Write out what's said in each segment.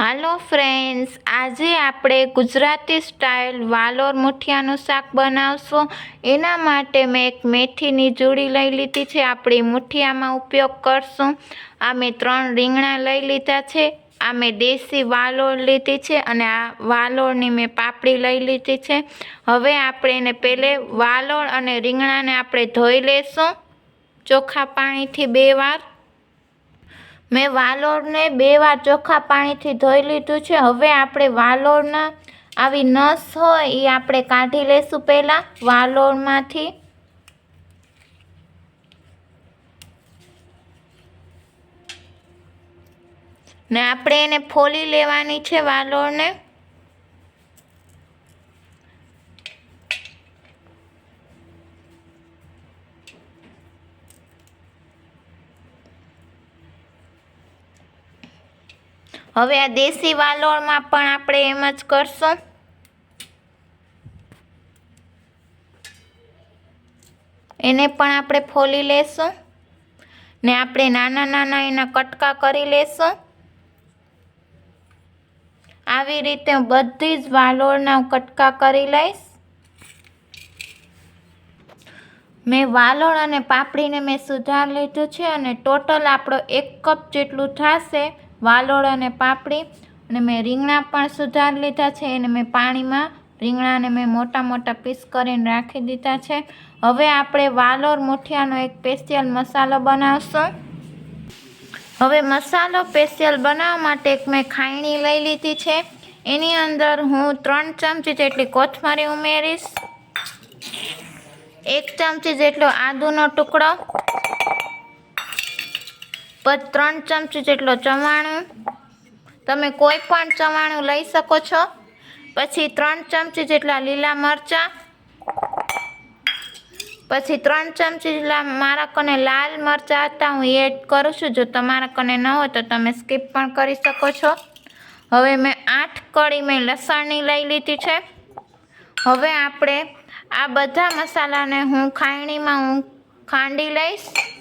હાલો friends, આજે આપણે Gujarati style વાલોર મુઠિયાનું શાક બનાવશું. એના માટે મેં એક મેથીની જોડી લઈ લીધી છે, આપણી મુઠિયામાં ઉપયોગ કરશું. આ મેં ત્રણ રીંગણા લઈ લીધા છે આ મેં દેશી વાલોળ લીધી છે અને આ વાલોળની મેં પાપડી લઈ લીધી છે. હવે આપણે એને પહેલે વાલોળ અને રીંગણાને આપણે ધોઈ લેશું. ચોખ્ખા પાણીથી બે વાર. મેં વાલોળને બે વાર ચોખ્ખા પાણીથી ધોઈ લીધું છે. હવે આપણે વાલોળના આવી નસ હોય એ આપણે કાઢી લેશું પહેલાં વાલોળમાંથી. ને આપણે એને ફોલી લેવાની છે વાલોળને. હવે આ દેશી વાલોળમાં પણ આપણે એમ જ કરશું. એને પણ આપણે ફોલી લેશું. ને આપણે નાના નાના એના કટકા કરી લેશું. આવી રીતે બધી જ વાલોળના કટકા કરી લઈશ. મેં વાલોળ અને પાપડીને મેં સુધાર લીધું છે અને ટોટલ આપણો એક કપ જેટલું થશે વાલોળ અને પાપડી. અને મેં રીંગણા પણ સુધાર લીધા છે. એને મેં પાણીમાં રીંગણાને મેં મોટા મોટા પીસ કરીને રાખી દીધા છે. હવે આપણે વાલોર મુઠિયાનો એક સ્પેશિયલ મસાલો બનાવશું. હવે મસાલો સ્પેશિયલ બનાવવા માટે એક મેં ખાયણી લઈ લીધી છે. એની અંદર હું ત્રણ ચમચી જેટલી કોથમરી ઉમેરીશ. એક ચમચી જેટલો આદુનો ટુકડો. પછી ત્રણ ચમચી જેટલો ચવાણું. તમે કોઈ પણ ચવાણું લઈ શકો છો. પછી ત્રણ ચમચી જેટલા લીલા મરચાં. પછી ત્રણ ચમચી જેટલા મારા કને લાલ મરચાં હતા, હું એડ કરું છું. જો તમારા કને ન હોય તો તમે સ્કીપ પણ કરી શકો છો. હવે મેં આઠ કળી મેં લસણની લઈ લીધી છે. હવે આપણે આ બધા મસાલાને હું ખાયણીમાં હું ખાંડી લઈશ.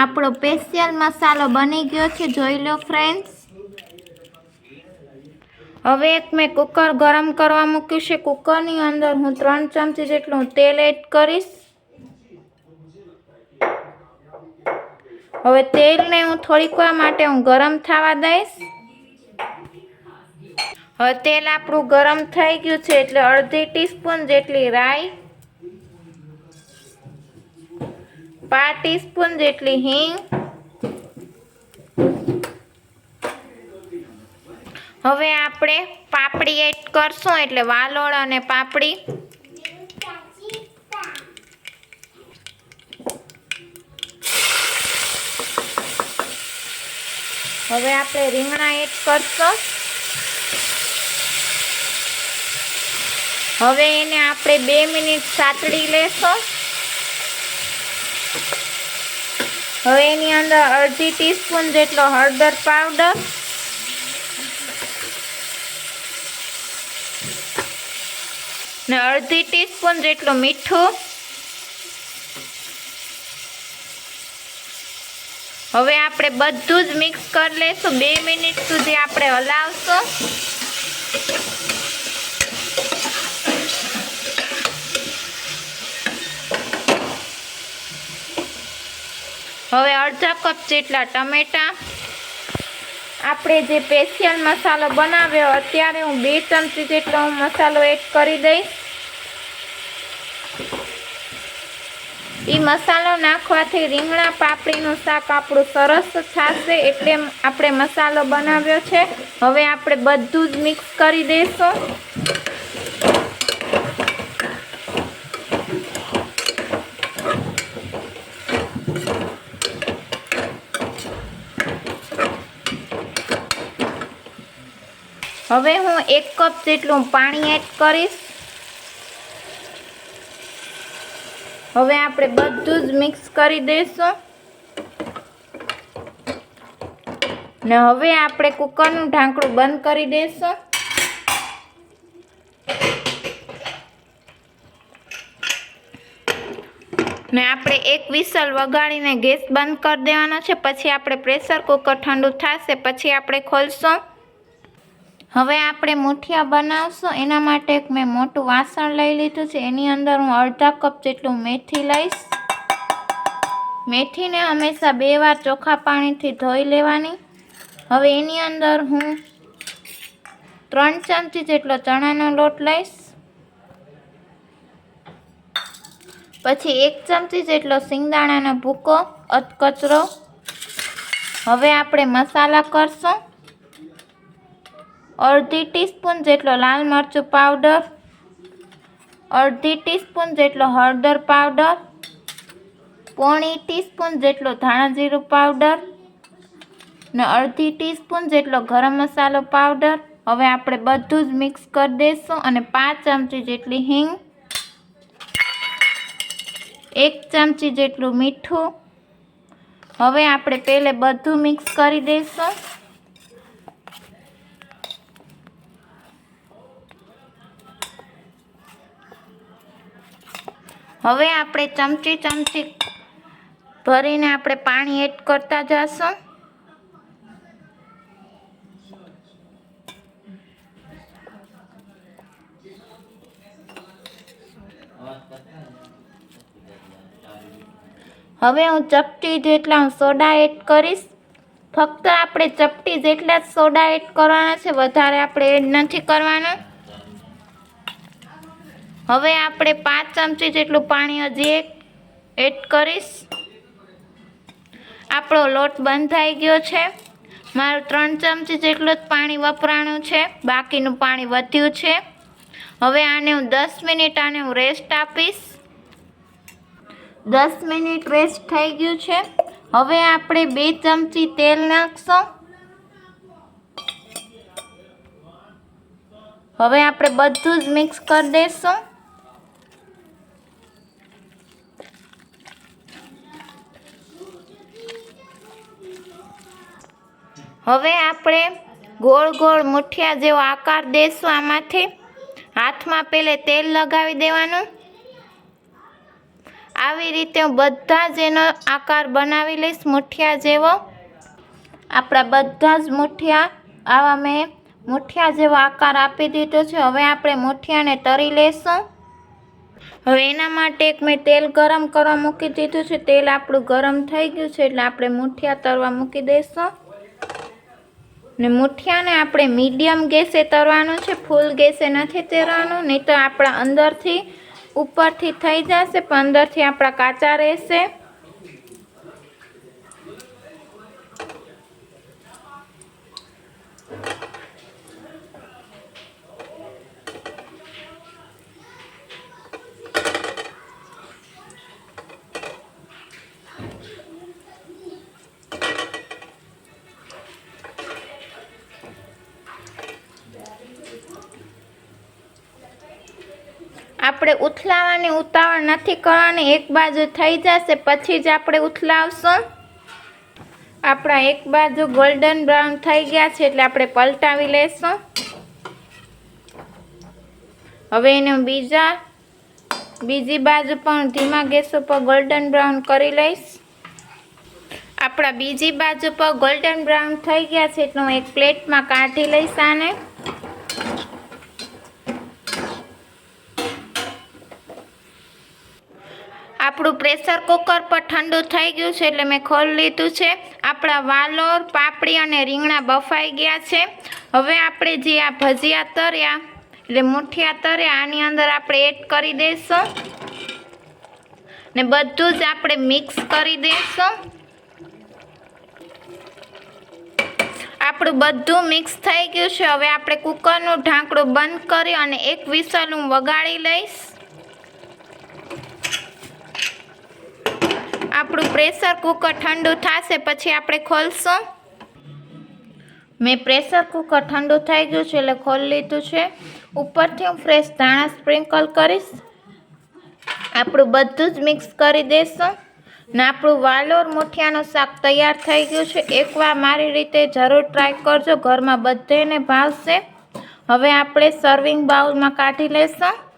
આપણો સ્પેશિયલ મસાલો બની ગયો છે, જોઈ લો ફ્રેન્ડ્સ હવે એક મેં કુકર ગરમ કરવા મૂક્યું છે. કુકરની અંદર હું ત્રણ ચમચી જેટલું તેલ એડ કરીશ. હવે તેલને હું થોડીક વાર માટે હું ગરમ થવા દઈશ. હવે તેલ આપણું ગરમ થઈ ગયું છે, એટલે અડધી ટીસ્પૂન જેટલી રાઈ પાંચ ટીસ્પૂન જેટલી હિંગ. હવે આપણે પાપડી એડ કરશું એટલે વાલોળ અને પાપડી. હવે આપણે રીંગણા એડ કરશું. હવે એને આપણે બે મિનિટ સાતડી લેશું. હવે એની અંદર અડધી ટીસ્પૂન જેટલો હળદર પાવડર. ને અડધી ટીસ્પૂન જેટલું મીઠું. હવે આપણે બધું જ મિક્સ કરી લઈશું. બે મિનિટ સુધી આપણે હલાવશું હવે અડધા કપ જેટલા ટમેટા. આપણે જે સ્પેશિયલ મસાલો બનાવ્યો અત્યારે હું બે ચમચી જેટલો હું મસાલો એડ કરી દઈશ. એ મસાલો નાખવાથી રીંગણા પાપડીનું શાક આપણું સરસ થશે એટલે આપણે મસાલો બનાવ્યો છે. હવે આપણે બધું જ મિક્સ કરી દઈશું. હવે હું એક કપ જેટલું પાણી એડ કરીશ. હવે આપણે બધું જ મિક્સ કરી દઈશું. ને હવે આપણે કુકરનું ઢાંકણું બંધ કરી દઈશું. ને આપણે એક વિસલ વગાડીને ગેસ બંધ કરી દેવાનો છે. પછી આપણે પ્રેશર કુકર ઠંડુ થશે, પછી આપણે ખોલશું. હવે આપણે મુઠિયા બનાવશું. એના માટે એક મેં મોટું વાસણ લઈ લીધું છે. એની અંદર હું અડધા કપ જેટલું મેથી લઈશ. મેથીને હંમેશા બે વાર ચોખ્ખા પાણીથી ધોઈ લેવાની. હવે એની અંદર હું ત્રણ ચમચી જેટલો ચણાનો લોટ લઈશ. પછી એક ચમચી જેટલો સિંગદાણાનો ભૂકો અધકચરો હવે આપણે મસાલા કરશું. અડધી ટીસ્પૂન જેટલો લાલ મરચું પાવડર, અડધી ટીસ્પૂન જેટલો હળદર પાવડર, પોણી ટીસ્પૂન જેટલો ધાણા જીરું પાવડર ને અડધી ટીસ્પૂન જેટલો ગરમ મસાલો પાવડર. હવે આપણે બધું જ મિક્સ કરી દઈશું અને પાંચ ચમચી જેટલી હિંગ, એક ચમચી જેટલું મીઠું. હવે આપણે પહેલે બધું મિક્સ કરી દઈશું હવે આપણે ચમચી ચમચી ભરીને આપણે પાણી એડ કરતા જશું. હવે હું ચપટી જેટલા હું સોડા એડ કરીશ. ફક્ત આપણે ચપટી જેટલા જ સોડા એડ કરવાના છે, વધારે આપણે એડ નથી કરવાના. હવે આપણે પાંચ ચમચી જેટલું પાણી હજી એક એડ કરીશ. આપણો લોટ બંધાઈ ગયો છે. મારું ત્રણ ચમચી જેટલું જ પાણી વપરાણું છે. બાકીનું પાણી વધ્યું છે. હવે આને હું દસ મિનિટ આને હું રેસ્ટ આપીશ. દસ મિનિટ રેસ્ટ થઈ ગયું છે. હવે આપણે બે ચમચી તેલ નાખશું. હવે આપણે બધું જ મિક્સ કરી દઈશું. હવે આપણે ગોળ ગોળ મુઠિયા જેવો આકાર દેશું આમાંથી. હાથમાં પહેલે તેલ લગાવી દેવાનું. આવી રીતે હું બધા જ એનો આકાર બનાવી લઈશ, મુઠિયા જેવો. આપણા બધા જ મુઠિયા આવા મેં મુઠિયા જેવો આકાર આપી દીધો છે. હવે આપણે મુઠિયાને તરી લેશું. હવે એના માટે એક મેં તેલ ગરમ કરવા મૂકી દીધું છે. તેલ આપણું ગરમ થઈ ગયું છે એટલે આપણે મુઠિયા તરવા મૂકી દઈશું ને મુઠિયાને આપણે મીડિયમ ગેસે તરવાનું છે, ફૂલ ગેસે નથી તરવાનું, નહીં તો આપણા અંદરથી ઉપરથી થઈ જશે, પણ અંદરથી આપણા કાચા રહેશે. આપણે ઉથલાવાની ઉતાવળ નથી કરવાની. એક બાજુ થઈ જશે, પછી જ આપણે ઉથલાવશું. આપણા એક બાજુ ગોલ્ડન બ્રાઉન થઈ ગયા છે એટલે આપણે પલટાવી લેશું. હવે એને બીજા, બીજી બાજુ પણ ધીમા ગેસ ઉપર ગોલ્ડન બ્રાઉન કરી લઈશ. આપણા બીજી બાજુ પર ગોલ્ડન બ્રાઉન થઈ ગયા છે એટલે હું એક પ્લેટમાં કાઢી લઈશ આને. આપણું પ્રેશર કુકર પર ઠંડુ થઈ ગયું છે એટલે મેં ખોલી લીધું છે. આપણા વાલોર, પાપડી અને રીંગણા બફાઈ ગયા છે. હવે આપણે જે આ ભજીયા તર્યા, એટલે મુઠિયા તર્યા, આની અંદર આપણે એડ કરી દઈશું. ને બધું જ આપણે મિક્સ કરી દઈશું. આપણું બધું મિક્સ થઈ ગયું છે. હવે આપણે કુકરનું ઢાંકણું બંધ કરી અને એક વિસલ હું વગાડી લઈશ. આપણું પ્રેશર કુકર ઠંડુ થશે, પછી આપણે ખોલશું. મેં પ્રેશર કુકર ઠંડુ થઈ ગયું છે એટલે ખોલી લીધું છે. ઉપરથી હું ફ્રેશ ધાણા સ્પ્રિંકલ કરીશ. આપણું બધું જ મિક્સ કરી દેશું. ને આપણું વાલોર મુઠિયાનું શાક તૈયાર થઈ ગયું છે. એકવાર મારી રીતે જરૂર ટ્રાય કરજો, ઘરમાં બધેને ભાવશે. હવે આપણે સર્વિંગ બાઉલમાં કાઢી લેશું.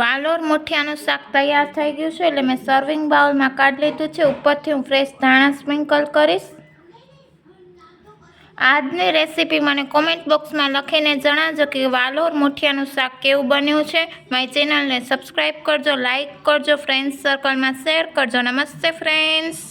વાલોર મુઠિયાનું શાક તૈયાર થઈ ગયું છે એટલે મેં સર્વિંગ બાઉલમાં કાઢી લીધું છે. ઉપરથી હું ફ્રેશ ધાણા સ્પ્રિંકલ કરીશ. આજની રેસીપી મને કોમેન્ટ બોક્સમાં લખીને જણાવજો કે વાલોર મુઠિયાનું શાક કેવું બન્યું છે. મારી ચેનલને સબસ્ક્રાઈબ કરજો લાઇક કરજો ફ્રેન્ડ્સ સર્કલમાં શેર કરજો. નમસ્તે ફ્રેન્ડ્સ